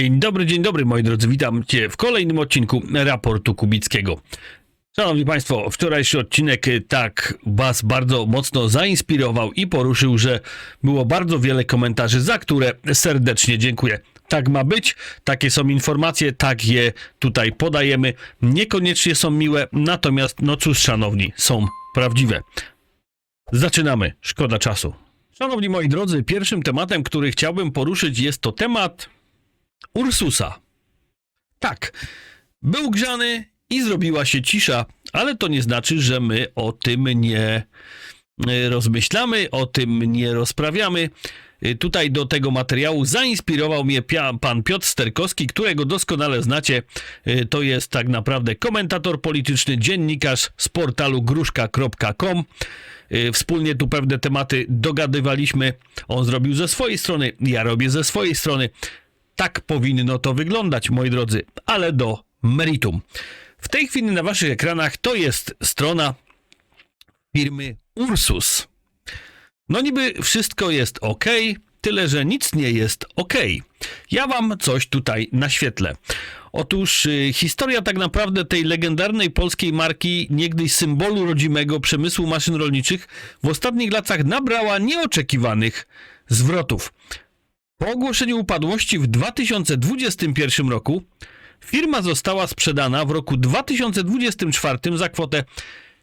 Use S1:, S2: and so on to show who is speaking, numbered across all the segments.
S1: Dzień dobry, dzień dobry moi drodzy, witam cię w kolejnym odcinku raportu Kubickiego. Szanowni Państwo, wczorajszy odcinek tak Was bardzo mocno zainspirował i poruszył, że było bardzo wiele komentarzy, za które serdecznie dziękuję. Tak ma być, takie są informacje, tak je tutaj podajemy. Niekoniecznie są miłe, natomiast, no cóż, szanowni, są prawdziwe. Zaczynamy, szkoda czasu. Szanowni moi drodzy, pierwszym tematem, który chciałbym poruszyć, jest to temat Ursusa. Tak, był grzany i zrobiła się cisza, ale to nie znaczy, że my o tym nie e, rozmyślamy, o tym nie rozprawiamy. E, Tutaj do tego materiału zainspirował mnie pan Piotr Sterkowski, którego doskonale znacie. E, To jest tak naprawdę komentator polityczny, dziennikarz z portalu gruszka.com. Wspólnie tu pewne tematy dogadywaliśmy. On zrobił ze swojej strony, ja robię ze swojej strony. Tak powinno to wyglądać, moi drodzy, ale do meritum. W tej chwili na waszych ekranach to jest strona firmy Ursus. No niby wszystko jest ok, tyle że nic nie jest ok. Ja wam coś tutaj naświetlę. Otóż y, historia tak naprawdę tej legendarnej polskiej marki, niegdyś symbolu rodzimego przemysłu maszyn rolniczych, w ostatnich latach nabrała nieoczekiwanych zwrotów. Po ogłoszeniu upadłości w 2021 roku firma została sprzedana w roku 2024 za kwotę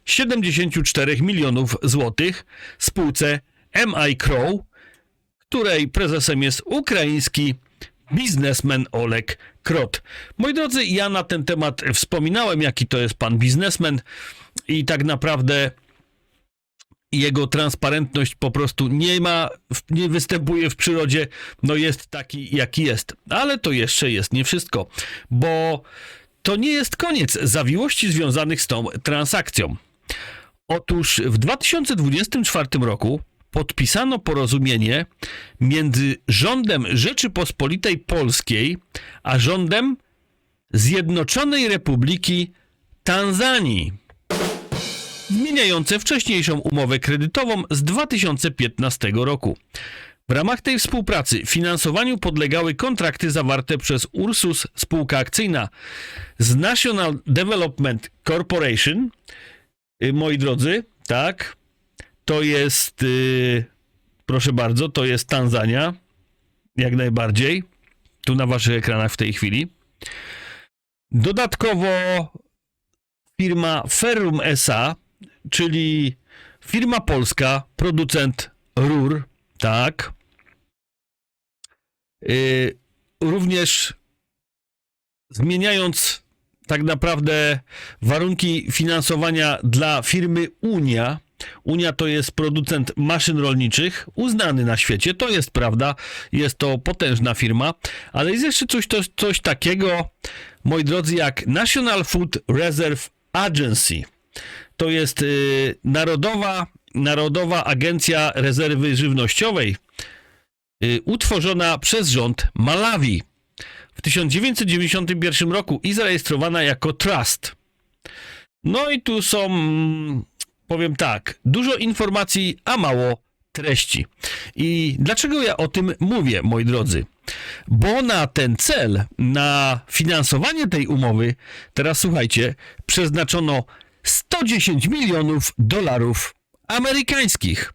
S1: 74 milionów złotych spółce MI Crow, której prezesem jest ukraiński biznesmen Oleg Krot. Moi drodzy, ja na ten temat wspominałem, jaki to jest pan biznesmen i tak naprawdę jego transparentność po prostu nie ma, nie występuje w przyrodzie, no jest taki jaki jest. Ale to jeszcze jest nie wszystko, bo to nie jest koniec zawiłości związanych z tą transakcją. Otóż w 2024 roku podpisano porozumienie między rządem Rzeczypospolitej Polskiej a rządem Zjednoczonej Republiki Tanzanii zmieniające wcześniejszą umowę kredytową z 2015 roku. W ramach tej współpracy finansowaniu podlegały kontrakty zawarte przez Ursus spółka akcyjna z National Development Corporation. Y, Moi drodzy, tak, to jest, y, proszę bardzo, to jest Tanzania, jak najbardziej, tu na waszych ekranach w tej chwili. Dodatkowo firma Ferrum SA, czyli firma polska, producent rur, tak. Yy, również zmieniając tak naprawdę warunki finansowania dla firmy Unia. Unia to jest producent maszyn rolniczych, uznany na świecie, to jest prawda, jest to potężna firma, ale jest jeszcze coś, to, coś takiego, moi drodzy, jak National Food Reserve Agency. To jest y, Narodowa, Narodowa Agencja Rezerwy Żywnościowej, y, utworzona przez rząd Malawi w 1991 roku i zarejestrowana jako trust. No i tu są, mm, powiem tak, dużo informacji, a mało treści. I dlaczego ja o tym mówię, moi drodzy? Bo na ten cel, na finansowanie tej umowy, teraz słuchajcie, przeznaczono 110 milionów dolarów amerykańskich.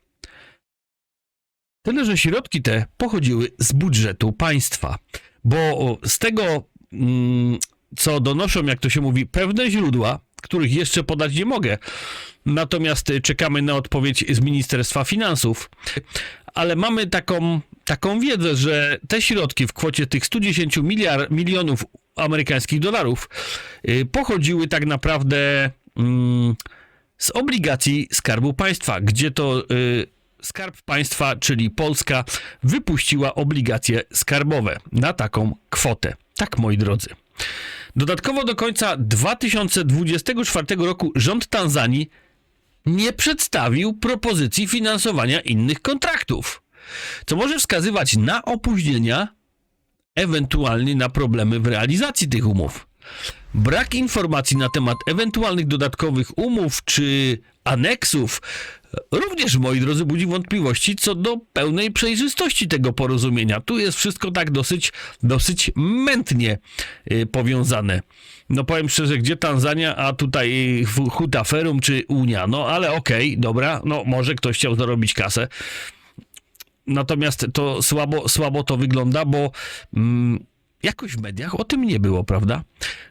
S1: Tyle, że środki te pochodziły z budżetu państwa, bo z tego, mm, co donoszą, jak to się mówi, pewne źródła, których jeszcze podać nie mogę, natomiast czekamy na odpowiedź z Ministerstwa Finansów, ale mamy taką, taką wiedzę, że te środki w kwocie tych 110 miliard, milionów amerykańskich dolarów y, pochodziły tak naprawdę z obligacji Skarbu Państwa, gdzie to y, Skarb Państwa, czyli Polska, wypuściła obligacje skarbowe na taką kwotę. Tak, moi drodzy. Dodatkowo do końca 2024 roku rząd Tanzanii nie przedstawił propozycji finansowania innych kontraktów, co może wskazywać na opóźnienia, ewentualnie na problemy w realizacji tych umów. Brak informacji na temat ewentualnych dodatkowych umów czy aneksów również, moi drodzy, budzi wątpliwości co do pełnej przejrzystości tego porozumienia. Tu jest wszystko tak dosyć, dosyć mętnie y, powiązane. No powiem szczerze, gdzie Tanzania, a tutaj Hutaferum czy Unia. No ale okej, dobra, no może ktoś chciał zarobić kasę. Natomiast to słabo, słabo to wygląda, bo mm, jakoś w mediach o tym nie było, prawda?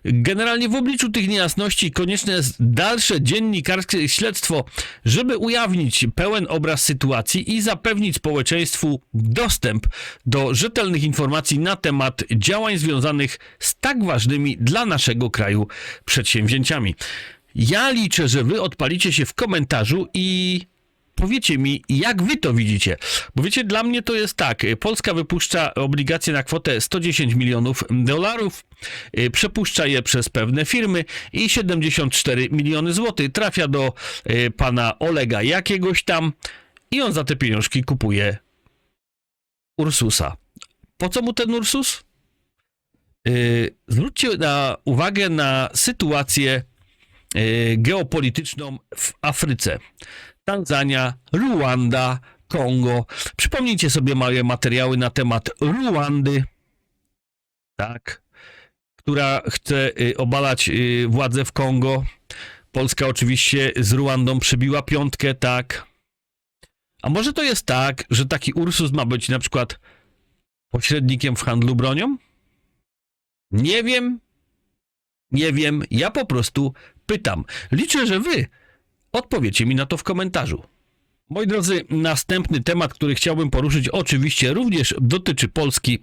S1: Generalnie w obliczu tych niejasności konieczne jest dalsze dziennikarskie śledztwo, żeby ujawnić pełen obraz sytuacji i zapewnić społeczeństwu dostęp do rzetelnych informacji na temat działań związanych z tak ważnymi dla naszego kraju przedsięwzięciami. Ja liczę, że wy odpalicie się w komentarzu i powiecie mi, jak wy to widzicie. Bo wiecie, dla mnie to jest tak. Polska wypuszcza obligacje na kwotę 110 milionów dolarów, y, przepuszcza je przez pewne firmy i 74 miliony złotych trafia do y, pana Olega jakiegoś tam i on za te pieniążki kupuje Ursusa. Po co mu ten Ursus? Zwróćcie na uwagę na sytuację geopolityczną w Afryce. Tanzania, Ruanda, Kongo. Przypomnijcie sobie moje materiały na temat Ruandy, tak, która chce y, obalać y, władzę w Kongo. Polska oczywiście z Ruandą przybiła piątkę, tak. A może to jest tak, że taki Ursus ma być na przykład pośrednikiem w handlu bronią? Nie wiem. Nie wiem. Ja po prostu pytam. Liczę, że wy Odpowiecie mi na to w komentarzu. Moi drodzy, następny temat, który chciałbym poruszyć, oczywiście również dotyczy Polski,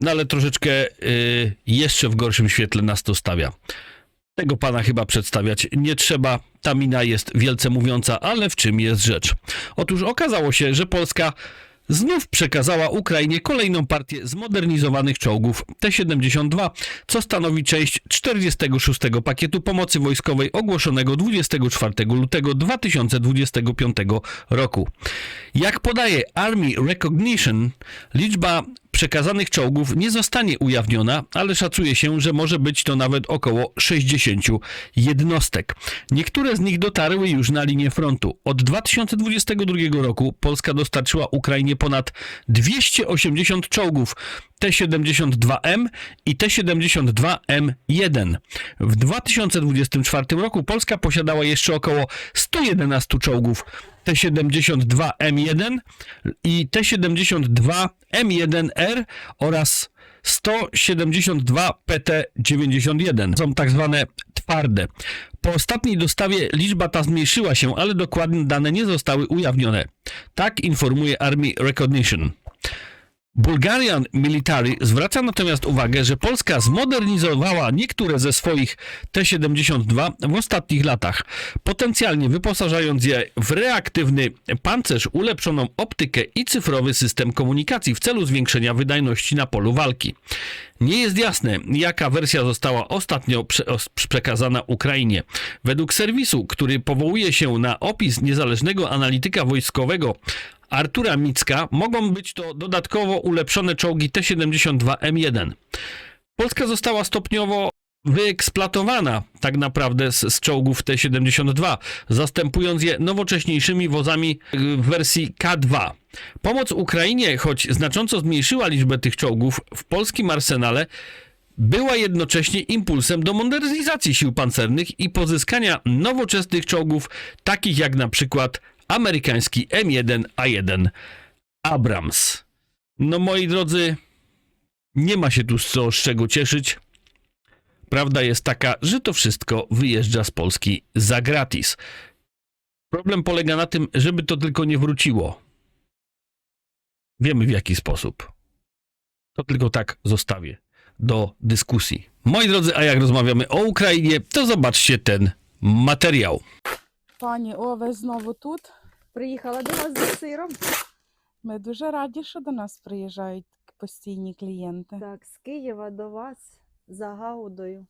S1: no ale troszeczkę y, jeszcze w gorszym świetle nas to stawia. Tego pana chyba przedstawiać nie trzeba. Ta mina jest wielce mówiąca, ale w czym jest rzecz? Otóż okazało się, że Polska znów przekazała Ukrainie kolejną partię zmodernizowanych czołgów T-72, co stanowi część 46. pakietu pomocy wojskowej ogłoszonego 24 lutego 2025 roku. Jak podaje Army Recognition, liczba przekazanych czołgów nie zostanie ujawniona, ale szacuje się, że może być to nawet około 60 jednostek. Niektóre z nich dotarły już na linię frontu. Od 2022 roku Polska dostarczyła Ukrainie ponad 280 czołgów T-72M i T-72M1. W 2024 roku Polska posiadała jeszcze około 111 czołgów T-72M1 i T-72M1R oraz 172 PT-91. Są tak zwane twarde. Po ostatniej dostawie liczba ta zmniejszyła się, ale dokładne dane nie zostały ujawnione. Tak informuje Army Recognition. Bulgarian Military zwraca natomiast uwagę, że Polska zmodernizowała niektóre ze swoich T-72 w ostatnich latach, potencjalnie wyposażając je w reaktywny pancerz, ulepszoną optykę i cyfrowy system komunikacji w celu zwiększenia wydajności na polu walki. Nie jest jasne, jaka wersja została ostatnio prze os- przekazana Ukrainie. Według serwisu, który powołuje się na opis niezależnego analityka wojskowego Artura Micka, mogą być to dodatkowo ulepszone czołgi T-72M1. Polska została stopniowo wyeksploatowana tak naprawdę z, z czołgów T-72, zastępując je nowocześniejszymi wozami w wersji K2. Pomoc Ukrainie, choć znacząco zmniejszyła liczbę tych czołgów w polskim arsenale, była jednocześnie impulsem do modernizacji sił pancernych i pozyskania nowoczesnych czołgów, takich jak na przykład amerykański M1A1 Abrams. No moi drodzy, nie ma się tu z, co, z czego cieszyć. Prawda jest taka, że to wszystko wyjeżdża z Polski za gratis. Problem polega na tym, żeby to tylko nie wróciło. Wiemy w jaki sposób. To tylko tak zostawię do dyskusji. Moi drodzy, a jak rozmawiamy o Ukrainie, to zobaczcie ten materiał.
S2: Panie, owe znowu tu.
S3: Приїхала до вас за сиром.
S2: Ми дуже раді, що до нас приїжджають постійні клієнти.
S3: Так, з Києва до вас за гаудою.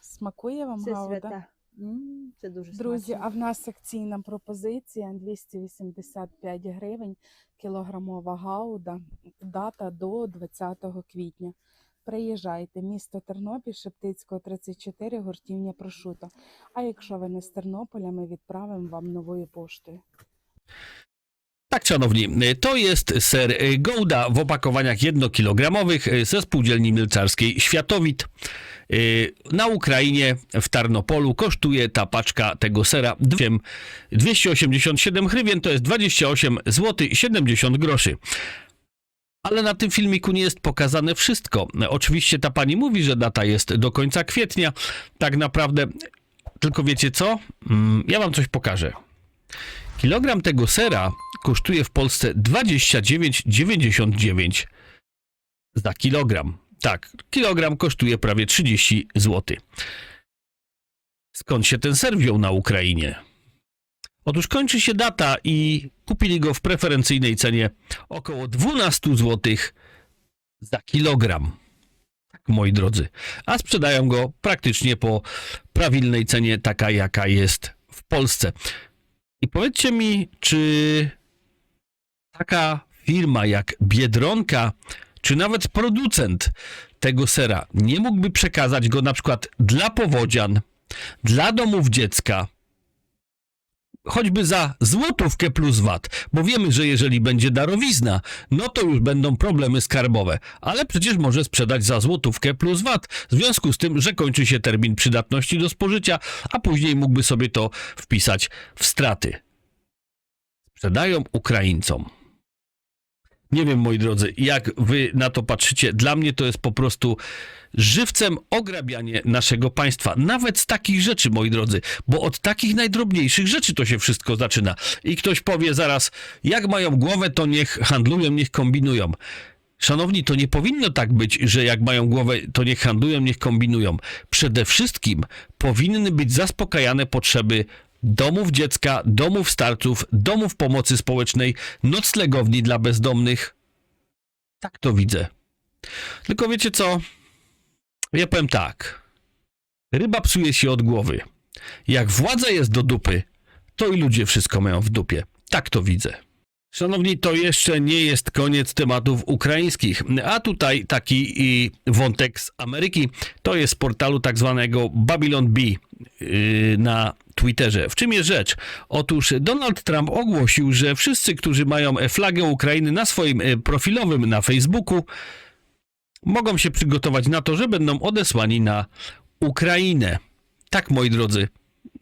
S2: Смакує вам
S3: Все
S2: гауда?
S3: свята. М, Це дуже
S2: Друзі, а в нас акційна пропозиція 285 гривень кілограмова гауда. Дата до 20 квітня. приїжджайте. Місто Тернопіль, Шептицького, 34, гуртівня Прошуто. А якщо ви не з Тернополя, ми відправимо вам новою поштою.
S1: Tak, szanowni, to jest ser Gouda w opakowaniach 1-kilogramowych y, ze spółdzielni milczarskiej Światowit. Y, Na Ukrainie, w Tarnopolu, kosztuje ta paczka tego sera 287 hrywien, to jest 28 zł 70 groszy. Ale na tym filmiku nie jest pokazane wszystko. Oczywiście ta pani mówi, że data jest do końca kwietnia. Tak naprawdę, tylko wiecie co? Mm, Ja wam coś pokażę. Kilogram tego sera kosztuje w Polsce 29,99 za kilogram. Tak, kilogram kosztuje prawie 30 zł. Skąd się ten ser wziął na Ukrainie? Otóż kończy się data i kupili go w preferencyjnej cenie około 12 zł za kilogram. Tak, moi drodzy. A sprzedają go praktycznie po prawilnej cenie, taka jaka jest w Polsce. I powiedzcie mi, czy taka firma jak Biedronka, czy nawet producent tego sera nie mógłby przekazać go na przykład dla powodzian, dla domów dziecka, choćby za złotówkę plus VAT, bo wiemy, że jeżeli będzie darowizna, no to już będą problemy skarbowe, ale przecież może sprzedać za złotówkę plus VAT, w związku z tym, że kończy się termin przydatności do spożycia, a później mógłby sobie to wpisać w straty. Sprzedają Ukraińcom. Nie wiem, moi drodzy, jak wy na to patrzycie. Dla mnie to jest po prostu żywcem ograbianie naszego państwa. Nawet z takich rzeczy, moi drodzy, bo od takich najdrobniejszych rzeczy to się wszystko zaczyna. I ktoś powie zaraz, jak mają głowę, to niech handlują, niech kombinują. Szanowni, to nie powinno tak być, że jak mają głowę, to niech handlują, niech kombinują. Przede wszystkim powinny być zaspokajane potrzeby domów dziecka, domów starców, domów pomocy społecznej, noclegowni dla bezdomnych. Tak to widzę. Tylko wiecie co? Ja powiem tak. Ryba psuje się od głowy. Jak władza jest do dupy, to i ludzie wszystko mają w dupie. Tak to widzę. Szanowni, to jeszcze nie jest koniec tematów ukraińskich, a tutaj taki wątek z Ameryki, to jest z portalu tak zwanego Babylon B yy, na Twitterze. W czym jest rzecz? Otóż Donald Trump ogłosił, że wszyscy, którzy mają flagę Ukrainy na swoim e, profilowym na Facebooku, mogą się przygotować na to, że będą odesłani na Ukrainę. Tak, moi drodzy,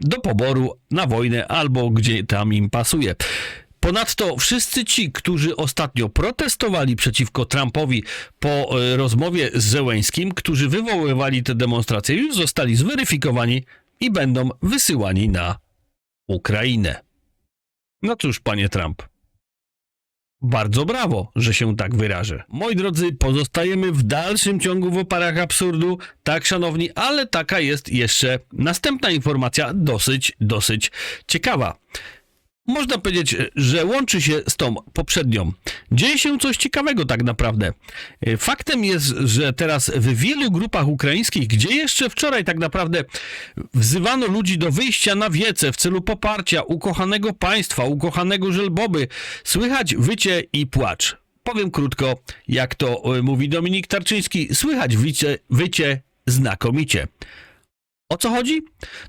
S1: do poboru, na wojnę albo gdzie tam im pasuje. Ponadto wszyscy ci, którzy ostatnio protestowali przeciwko Trumpowi po e, rozmowie z Zełęskim, którzy wywoływali te demonstracje, już zostali zweryfikowani i będą wysyłani na Ukrainę. No cóż, panie Trump. Bardzo brawo, że się tak wyrażę. Moi drodzy, pozostajemy w dalszym ciągu w oparach absurdu. Tak, szanowni, ale taka jest jeszcze następna informacja, dosyć, dosyć ciekawa. Można powiedzieć, że łączy się z tą poprzednią. Dzieje się coś ciekawego tak naprawdę. E, Faktem jest, że teraz w wielu grupach ukraińskich, gdzie jeszcze wczoraj tak naprawdę wzywano ludzi do wyjścia na wiece w celu poparcia ukochanego państwa, ukochanego żelboby, słychać wycie i płacz. Powiem krótko, jak to e, mówi Dominik Tarczyński, słychać wycie, wycie znakomicie. O co chodzi?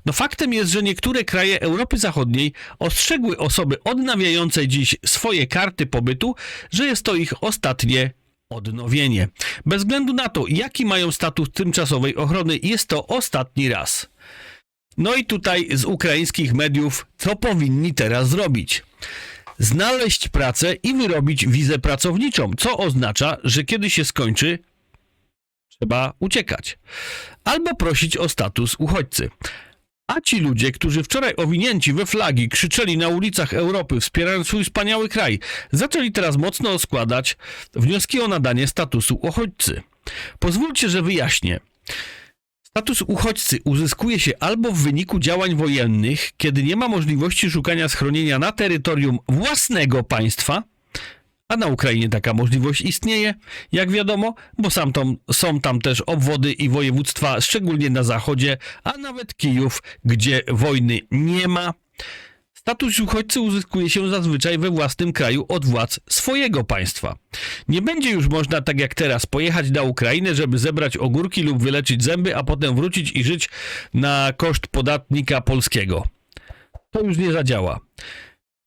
S1: No faktem jest, że niektóre kraje Europy Zachodniej ostrzegły osoby odnawiające dziś swoje karty pobytu, że jest to ich ostatnie odnowienie. Bez względu na to, jaki mają status tymczasowej ochrony, jest to ostatni raz. No i tutaj z ukraińskich mediów, co powinni teraz zrobić? Znaleźć pracę i wyrobić wizę pracowniczą, co oznacza, że kiedy się skończy, trzeba uciekać. Albo prosić o status uchodźcy. A ci ludzie, którzy wczoraj owinięci we flagi krzyczeli na ulicach Europy, wspierając swój wspaniały kraj, zaczęli teraz mocno składać wnioski o nadanie statusu uchodźcy. Pozwólcie, że wyjaśnię. Status uchodźcy uzyskuje się albo w wyniku działań wojennych, kiedy nie ma możliwości szukania schronienia na terytorium własnego państwa, a na Ukrainie taka możliwość istnieje, jak wiadomo, bo sam tam, są tam też obwody i województwa, szczególnie na zachodzie, a nawet Kijów, gdzie wojny nie ma. Status uchodźcy uzyskuje się zazwyczaj we własnym kraju od władz swojego państwa. Nie będzie już można, tak jak teraz, pojechać na Ukrainę, żeby zebrać ogórki lub wyleczyć zęby, a potem wrócić i żyć na koszt podatnika polskiego. To już nie zadziała.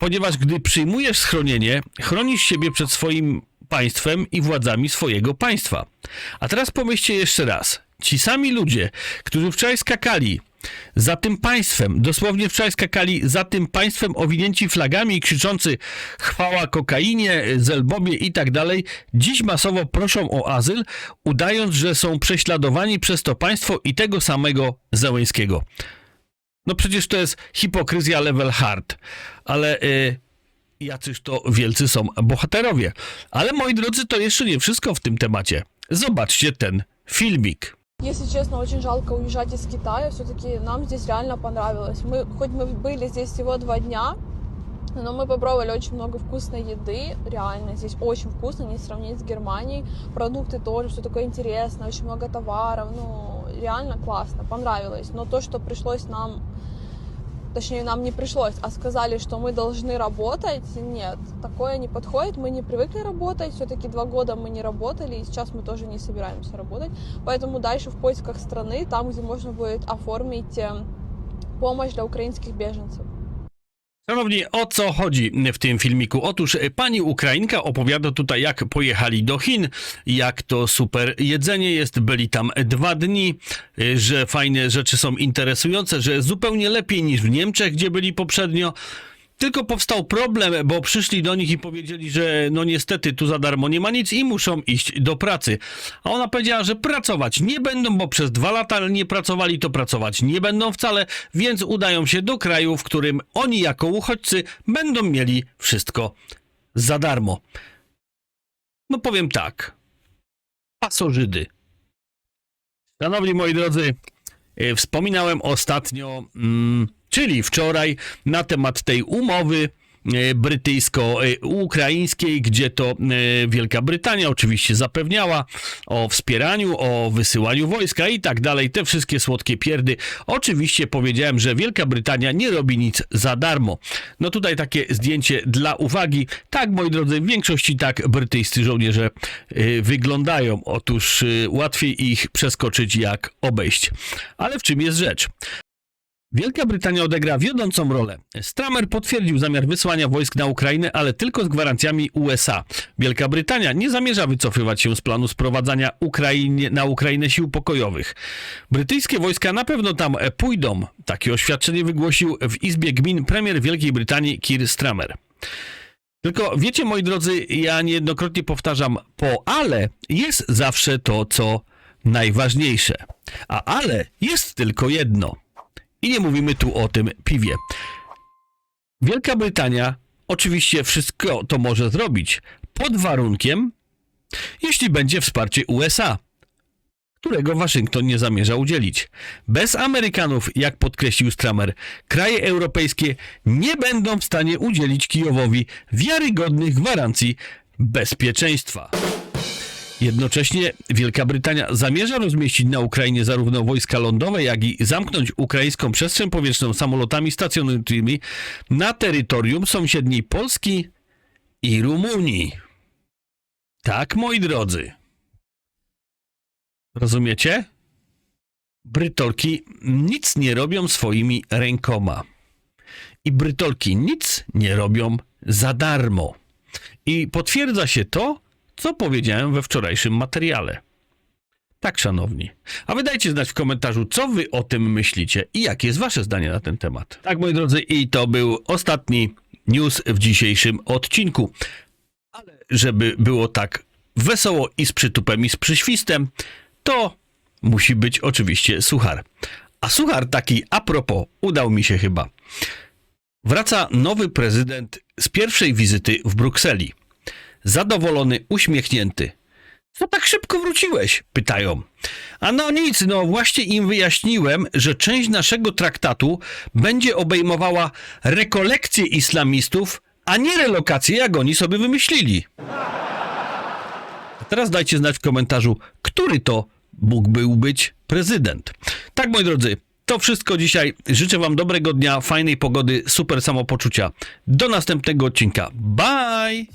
S1: Ponieważ gdy przyjmujesz schronienie, chronisz siebie przed swoim państwem i władzami swojego państwa. A teraz pomyślcie jeszcze raz. Ci sami ludzie, którzy wczoraj skakali za tym państwem, dosłownie wczoraj skakali za tym państwem owinięci flagami i krzyczący chwała kokainie, zelbobie i tak dalej, dziś masowo proszą o azyl, udając, że są prześladowani przez to państwo i tego samego Zełęskiego. No przecież to jest hipokryzja level hard, ale y, jacyż to wielcy są bohaterowie. Ale moi drodzy, to jeszcze nie wszystko w tym temacie. Zobaczcie ten filmik.
S4: Если честно, очень жалко уезжать из Китая. Все-таки нам здесь реально понравилось. Мы, хоть мы были здесь всего два дня, но мы попробовали очень много вкусной еды. Реально, здесь очень вкусно, не сравнить с Германией. Продукты тоже, все такое интересное, очень много товаров. Ну, реально классно, понравилось. Но то, что пришлось нам точнее, нам не пришлось, а сказали, что мы должны работать. Нет, такое не подходит. Мы не привыкли работать. Все-таки два года мы не работали, и сейчас мы тоже не собираемся работать. Поэтому дальше в поисках страны, там, где можно будет оформить э, помощь для украинских беженцев.
S1: Szanowni, o co chodzi w tym filmiku? Otóż pani Ukrainka opowiada tutaj, jak pojechali do Chin, jak to super jedzenie jest, byli tam dwa dni, że fajne rzeczy są interesujące, że zupełnie lepiej niż w Niemczech, gdzie byli poprzednio. Tylko powstał problem, bo przyszli do nich i powiedzieli, że no niestety tu za darmo nie ma nic i muszą iść do pracy. A ona powiedziała, że pracować nie będą, bo przez dwa lata nie pracowali, to pracować nie będą wcale, więc udają się do kraju, w którym oni jako uchodźcy będą mieli wszystko za darmo. No powiem tak. Pasożydy. Szanowni moi drodzy, e, wspominałem ostatnio, mm, czyli wczoraj, na temat tej umowy e, brytyjsko-ukraińskiej, gdzie to e, Wielka Brytania oczywiście zapewniała o wspieraniu, o wysyłaniu wojska i tak dalej, te wszystkie słodkie pierdy. Oczywiście powiedziałem, że Wielka Brytania nie robi nic za darmo. No tutaj takie zdjęcie dla uwagi. Tak, moi drodzy, w większości tak brytyjscy żołnierze wyglądają. Otóż łatwiej ich przeskoczyć jak obejść. Ale w czym jest rzecz? Wielka Brytania odegra wiodącą rolę. Stramer potwierdził zamiar wysłania wojsk na Ukrainę, ale tylko z gwarancjami USA. Wielka Brytania nie zamierza wycofywać się z planu sprowadzania Ukrainie, na Ukrainę sił pokojowych. Brytyjskie wojska na pewno tam e, pójdą. Takie oświadczenie wygłosił w Izbie Gmin premier Wielkiej Brytanii Keir Stramer. Tylko wiecie, moi drodzy, ja niejednokrotnie powtarzam, po ale jest zawsze to, co najważniejsze. A ale jest tylko jedno. I nie mówimy tu o tym piwie. Wielka Brytania oczywiście wszystko to może zrobić pod warunkiem, jeśli będzie wsparcie USA, którego Waszyngton nie zamierza udzielić. Bez Amerykanów, jak podkreślił Stramer, kraje europejskie nie będą w stanie udzielić Kijowowi wiarygodnych gwarancji bezpieczeństwa. Jednocześnie Wielka Brytania zamierza rozmieścić na Ukrainie zarówno wojska lądowe, jak i zamknąć ukraińską przestrzeń powietrzną samolotami stacjonującymi na terytorium sąsiedniej Polski i Rumunii. Tak, moi drodzy. Rozumiecie? Brytolki nic nie robią swoimi rękoma. I Brytolki nic nie robią za darmo. I potwierdza się to, co powiedziałem we wczorajszym materiale. Tak, szanowni. A wy dajcie znać w komentarzu, co wy o tym myślicie i jakie jest wasze zdanie na ten temat. Tak, moi drodzy, i to był ostatni news w dzisiejszym odcinku. Ale żeby było tak wesoło i z przytupem i z przyświstem, to musi być oczywiście suchar. A suchar taki a propos udał mi się chyba. Wraca nowy prezydent z pierwszej wizyty w Brukseli. Zadowolony, uśmiechnięty. Co tak szybko wróciłeś? Pytają. A no nic, no właśnie im wyjaśniłem, że część naszego traktatu będzie obejmowała rekolekcje islamistów, a nie relokację, jak oni sobie wymyślili. A teraz dajcie znać w komentarzu, który to mógłby być prezydent. Tak, moi drodzy, To wszystko dzisiaj. Życzę Wam dobrego dnia, fajnej pogody, super samopoczucia. Do następnego odcinka. Bye!